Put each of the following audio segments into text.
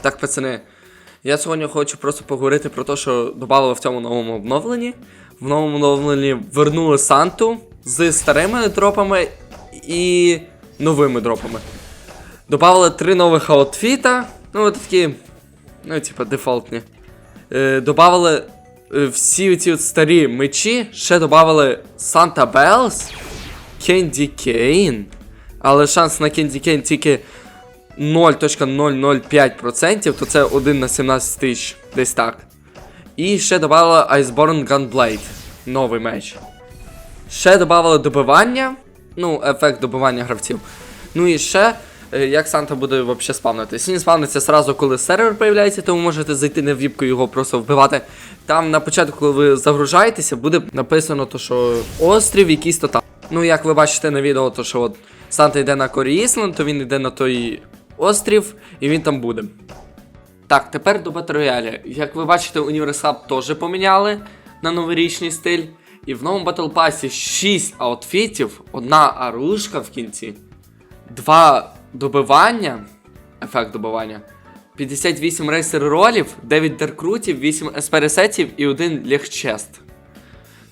Так, пацани, я сьогодні хочу просто поговорити про те, що додали в цьому новому обновленні. В новому обновленні вернули Санту з старими дропами і новими дропами. Добавили три нових аутфіта. Ну, такі, ну, типа, дефолтні. Е, добавили е, всі ці старі мечі, ще добавили Санта Белс, Кенді Кейн. Але шанс на Кенді Кейн тільки 0.005%, то це 1 на 17 тисяч, десь так. І ще додали Iceborne Gunblade, новий меч. Ще додали добивання, ну, ефект добивання гравців. Ну і ще, е, як Санта буде взагалі спавнитись. Він спавниться сразу, коли сервер появляється, тому можете зайти на віпку і його просто вбивати. Там на початку, коли ви загружаєтеся, буде написано, то, що острів якийсь то там. Ну, як ви бачите на відео, то що от Санта йде на Корі Ісланд, то він йде на той острів, і він там буде. Так, тепер до Royale. Як ви бачите, Універсап теж поміняли на новорічний стиль. І в новому Battle Pass 6 аутфітів, одна арушка в кінці, два добивання, ефект добивання, 58 рейсер ролів, 9 деркрутів, 8 еспересетів і один легчест.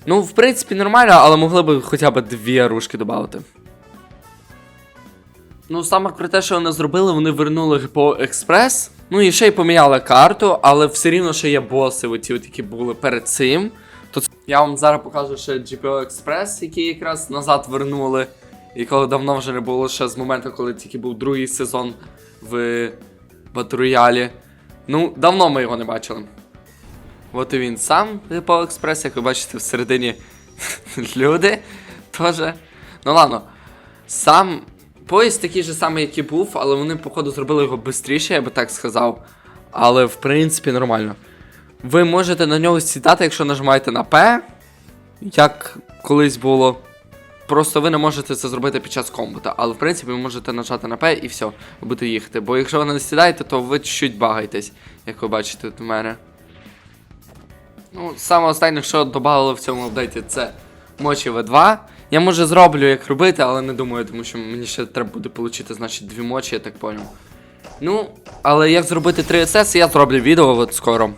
Ну, в принципі, нормально, але могли б хоча б дві арушки додати. Ну, саме про те, що вони зробили, вони вернули по експрес. Ну і ще й поміняли карту, але все рівно ще є боси, оті, от, які були перед цим. То я вам зараз покажу ще GPO Express, який якраз назад вернули, якого давно вже не було ще з моменту, коли тільки був другий сезон в Батруялі. Ну, давно ми його не бачили. От і він сам GPO Express, як ви бачите, всередині люди теж. Ну ладно. Сам поїзд такий же самий, як і був, але вони, походу, зробили його швидше, я би так сказав. Але в принципі нормально. Ви можете на нього сідати, якщо нажимаєте на P, як колись було. Просто ви не можете це зробити під час комбата. Але в принципі ви можете нажати на P і все, будете їхати. Бо якщо ви не сідаєте, то ви чуть багаєтесь, як ви бачите тут у мене. Ну, саме останнє, що додали в цьому апдейті, це мочі V2. Я може зроблю як робити, але не думаю, тому що мені ще треба буде отримати, значить, дві мочі, я так поняв. Ну, але як зробити 3 SS, я зроблю відео от скоро.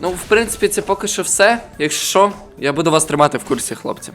Ну, в принципі, це поки що все. Якщо що, я буду вас тримати в курсі, хлопці.